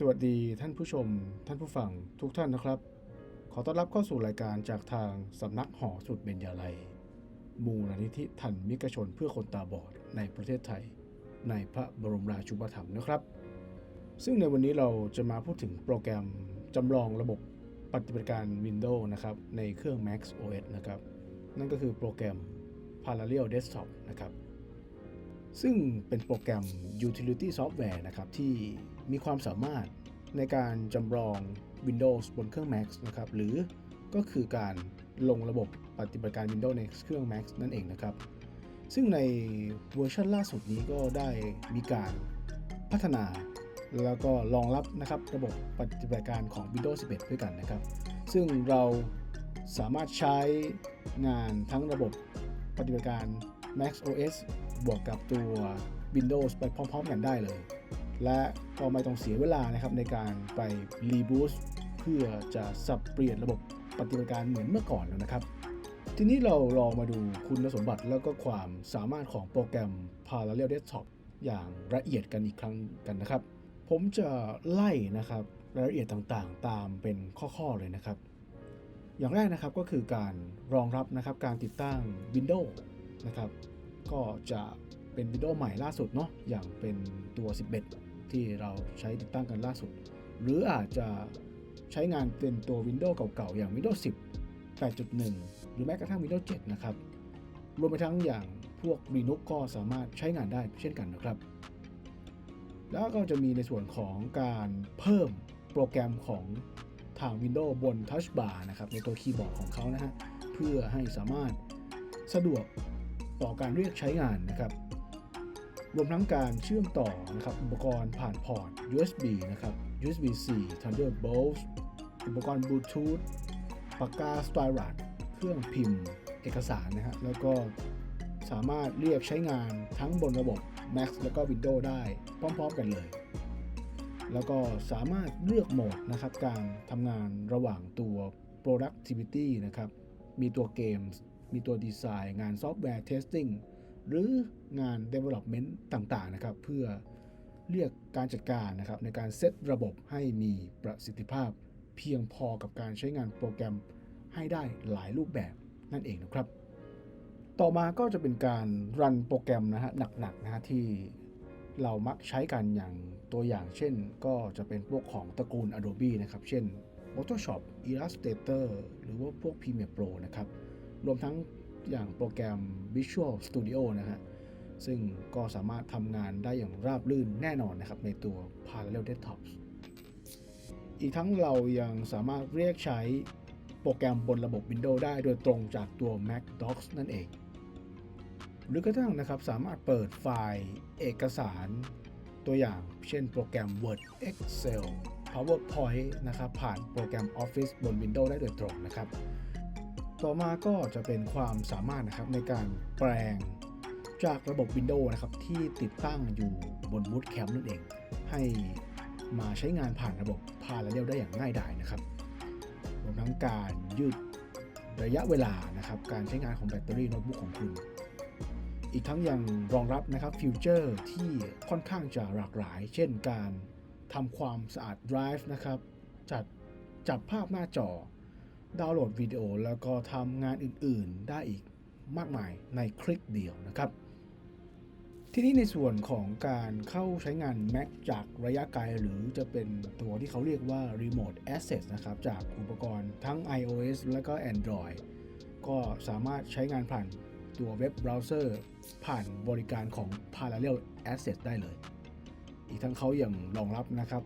สวัสดีท่านผู้ชม ท่านผู้ฟังทุกท่านนะครับ ขอต้อนรับเข้าสู่รายการจากทางสำนักหอสุดเบญญาลัย มูลนิธิทันมิกชนเพื่อคนตาบอดในประเทศไทย ในพระบรมราชูปถัมภ์นะครับ ซึ่งในวันนี้เราจะมาพูดถึงโปรแกรมจำลองระบบปฏิบัติการ Windows นะครับ ในเครื่อง Mac OS นะครับ นั่นก็คือโปรแกรม Parallel Desktop นะครับ ซึ่งเป็นโปรแกรม Utility Software นะครับที่มีความสามารถในการจำลอง Windows บนเครื่อง Mac นะครับหรือก็คือการลงระบบปฏิบัติการ Windows ในเครื่อง Mac นั่นเองนะครับ ซึ่งในเวอร์ชันล่าสุดนี้ก็ได้มีการพัฒนาแล้วก็รองรับนะครับระบบปฏิบัติการของ Windows 11 ด้วยกันนะครับ ซึ่งเราสามารถใช้งานทั้งระบบปฏิบัติการ Mac OS บวกกับตัว Windows ไปพร้อมๆกันได้เลย และก็ไม่ต้องเสียเวลานะครับในการไปรีบูสเพื่อจะสับเปลี่ยนระบบปฏิบัติการเหมือนเมื่อก่อนแล้วนะครับ ทีนี้เราลองมาดูคุณสมบัติแล้วก็ความสามารถของโปรแกรม Parallel Desktop อย่างละเอียดกันอีกครั้งกันนะครับ ผมจะไล่นะครับรายละเอียดต่างๆ ตามเป็นข้อๆเลยนะครับ อย่างแรกนะครับก็คือการรองรับนะครับการติดตั้ง Windows นะครับ ก็จะเป็น Windows ใหม่ล่าสุดเนาะอย่างเป็นตัว 11 ที่เราใช้ติดตั้งกันล่าสุด หรืออาจจะใช้งานเป็นตัว Windows เก่าๆ อย่าง Windows 10 8.1 หรือแม้กระทั่ง Windows 7 นะครับ รวมไปทั้งอย่างพวก Linux ก็สามารถใช้งานได้เช่นกันนะครับ แล้วก็จะมีในส่วนของการเพิ่มโปรแกรมของทาง Windows บน Touch Bar นะครับ ในตัวคีย์บอร์ดของเขานะฮะ เพื่อให้สามารถสะดวก ต่อการเรียกใช้งานนะครับ รวมทั้งการเชื่อมต่อนะครับอุปกรณ์ผ่านพอร์ต USB นะครับ USB-C Thunderbolt อุปกรณ์บลูทูธปากกา Stylus เครื่องพิมพ์เอกสารนะฮะแล้วก็สามารถเรียกใช้งานทั้งบนระบบ Mac แล้วก็ Windows ได้พร้อมๆกันเลย แล้วก็สามารถเลือกโหมดนะครับ การทำงานระหว่างตัว productivity นะครับ มีตัวเก มีตัวดีไซน์ งานซอฟต์แวร์ testing หรืองาน development ต่างๆนะครับเพื่อเรียกการจัดการนะครับในการเซตระบบให้มีประสิทธิภาพ เพียงพอกับการใช้งานโปรแกรมให้ได้หลายรูปแบบนั่นเองนะครับ ต่อมาก็จะเป็นการรันโปรแกรมนะฮะหนักๆนะฮะที่เรามักใช้กันอย่างตัวอย่างเช่น ก็จะเป็นพวกของตระกูล Adobe นะครับ เช่น Photoshop Illustrator หรือว่าพวก Premiere Pro นะครับ รวมทั้งอย่างโปรแกรม Visual Studio นะฮะ ซึ่งก็สามารถทำงานได้อย่างราบรื่นแน่นอนนะครับในตัว Parallel Desktop อีกทั้งเรายังสามารถเรียกใช้โปรแกรมบนระบบ Windows ได้โดยตรงจากตัว Mac Docs นั่นเอง หรือกระทั่งนะครับสามารถเปิดไฟล์เอกสารตัวอย่าง เช่นโปรแกรม Word Excel PowerPoint นะครับผ่านโปรแกรม Office บน Windows ได้โดยตรงนะครับ ต่อมาก็จะเป็นความสามารถนะครับในการแปลงจากระบบ Windows นะครับที่ติดตั้งอยู่บน Bootcamp นั่นเอง ให้มาใช้งานผ่านระบบ Parallel ได้อย่างง่ายดายนะครับรวมทั้งการยืดระยะเวลานะครับการใช้งานของแบตเตอรี่โน้ตบุ๊กของคุณ อีกทั้งยังรองรับนะครับฟิวเจอร์ที่ค่อนข้างจะหลากหลาย เช่นการทำความสะอาด Drive นะครับจัดจับภาพหน้าจอ ดาวน์โหลดวิดีโอแล้วก็ทำงานอื่นๆ ได้อีกมากมายในคลิกเดียวนะครับ ที่นี้ในส่วนของการเข้าใช้งาน Mac จากระยะไกลหรือจะเป็นตัวที่เขาเรียกว่า Remote Access นะครับ จากอุปกรณ์ทั้ง iOS และก็ Android ก็สามารถใช้งานผ่านตัวเว็บเบราว์เซอร์ผ่านบริการของ Parallel Access ได้เลย อีกทั้งเขายังรองรับนะครับ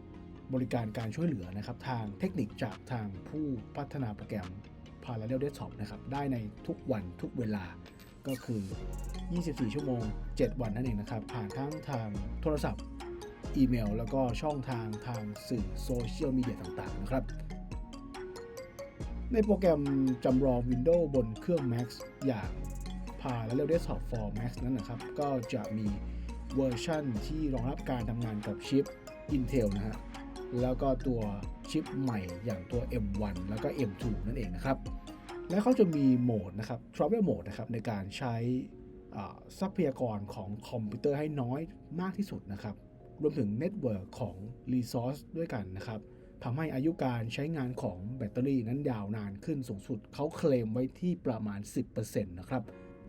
บริการการช่วยเหลือนะครับทางเทคนิคจากทางผู้พัฒนาโปรแกรม Parallel Desktop นะครับได้ในทุกวันทุกเวลาก็คือ 24 ชั่วโมง 7 วันนั่นเองนะครับ ผ่านทั้งทางโทรศัพท์ อีเมล แล้วก็ช่องทางทางสื่อโซเชียลมีเดียต่างๆ นะครับ ในโปรแกรมจำลอง Windows บนเครื่อง Mac อย่าง Parallel Desktop for Mac นั้นนะครับ ก็จะมีเวอร์ชันที่รองรับการทำงานกับชิป Intel นะฮะ แล้วก็ตัวชิปใหม่อย่างตัว M1 แล้วก็ M2 นั่นเองนะครับ และเขาจะมีโหมดนะครับ Travel Mode นะครับในการใช้ทรัพยากรของคอมพิวเตอร์ให้น้อยมากที่สุดนะครับ รวมถึงเน็ตเวิร์กของ Resource ด้วยกันนะครับทำให้อายุการใช้งานของแบตเตอรี่นั้นยาวนานขึ้นสูงสุด เขาเคลมไว้ที่ประมาณ 10%นะครับ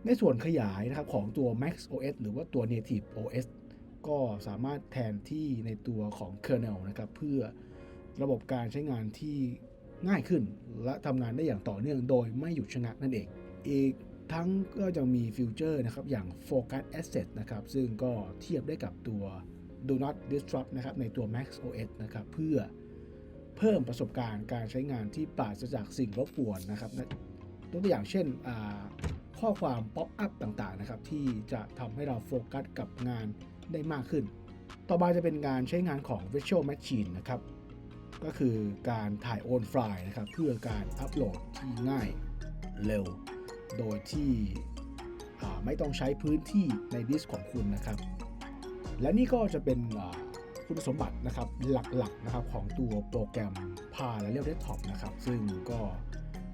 ในส่วนขยายนะครับของตัว Max OS หรือว่าตัว Native OS ก็สามารถแทนที่ในตัวของ kernel นะครับ เพื่อระบบการใช้งานที่ง่ายขึ้น และทำงานได้อย่างต่อเนื่องโดยไม่หยุดชะงักนั่นเอง อีกทั้งก็ยังมีฟิวเจอร์นะครับ อย่าง Focus Asset นะครับ ซึ่งก็เทียบได้กับตัว Do Not Disrupt นะครับ ในตัว Max OS นะครับ เพื่อเพิ่มประสบการณ์การใช้งานที่ปราศจากสิ่งรบกวนนะครับยกตัวอย่างเช่นข้อความป๊อปอัพต่างๆนะครับ ที่จะทำให้เราโฟกัสกับงาน ได้มากขึ้น ต่อมาจะเป็นการใช้งานของ Virtual Machine นะครับ ก็คือการถ่ายโอนไฟล์นะครับ เพื่อการอัปโหลดที่ง่ายเร็ว โดยที่ไม่ต้องใช้พื้นที่ในดิสก์ของคุณนะครับ และนี่ก็จะเป็นคุณสมบัตินะครับหลักๆนะครับของตัวโปรแกรม Parallel Desktop นะครับ ซึ่งก็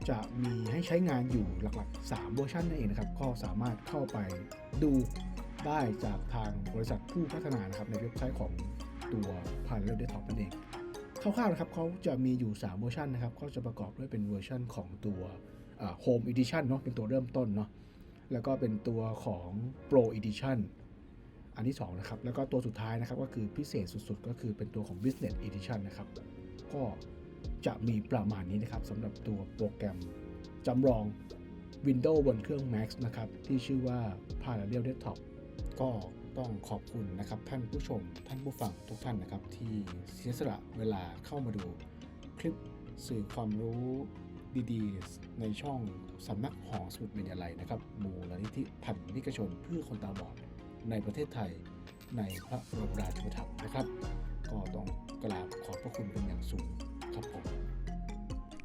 จะมีให้ใช้งานอยู่หลักๆ 3 เวอร์ชันนั่นเองนะครับ ก็สามารถเข้าไปดู ได้จากทางบริษัทผู้พัฒนานะครับในเว็บไซต์ของตัว Parallel Desktop นั่นเองคร่าวๆนะครับเขาจะมีอยู่ 3 เวอร์ชันนะครับก็จะประกอบด้วยเป็นเวอร์ชันของตัวอ่า Home Edition เนาะเป็นตัวเริ่มต้นเนาะแล้วก็เป็นตัวของ Pro Edition อันที่2นะครับแล้วก็ตัวสุดท้ายนะครับก็คือพิเศษสุดๆ ก็คือเป็นตัวของ Business Edition นะครับก็จะมีประมาณนี้นะครับสำหรับตัวโปรแกรมจำลอง Windows บนเครื่อง Mac นะครับที่ชื่อว่า Parallel Desktop ก็ต้องขอบคุณนะครับท่านผู้ชมท่านผู้ฟังทุกท่านนะครับ ที่เสียสละเวลาเข้ามาดูคลิปสื่อความรู้ดีๆ ในช่องสำนักหอสมุดวิญาลัยนะครับมูลนิธิทันนิกชนเพื่อคนตาบอดในประเทศไทยในพระบรมราชูปถัมภ์นะครับ ก็ต้องกราบขอบพระคุณเป็นอย่างสูงครับผม